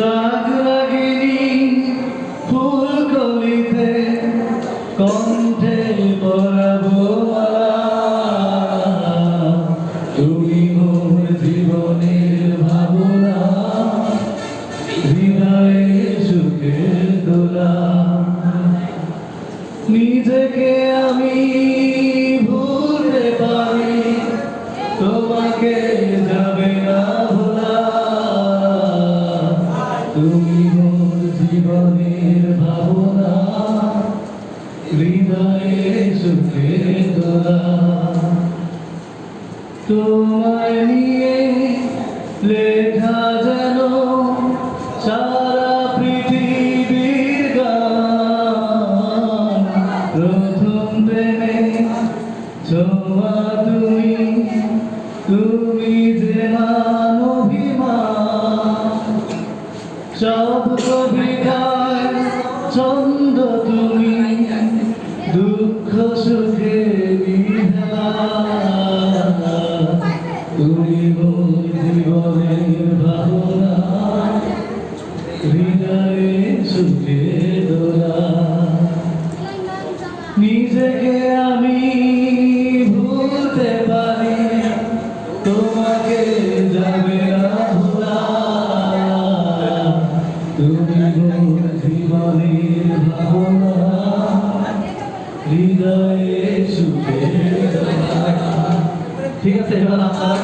রাগ রাগিনী ফুল কলিতে কণ্ঠে পরাবো তুমি মোর জীবনের ভাবনা হৃদয়ে সুখের দোলা নিজেকে আমি ভুলতে পারি, তোমাকে যাবে না ভোলা। তুমি মোর জীবনের ভাবনা, হৃদয়ে সুখের দোলা তোমায় ছোঁয়া তুমি তুমি যে মান অভিমান, সব কবিতায় ছন্দ তুমি, দুঃখ সুখে তুমি জীবনের ভাবনা, হৃদয়ে সুখে ঠিক আছে এবার আপনারা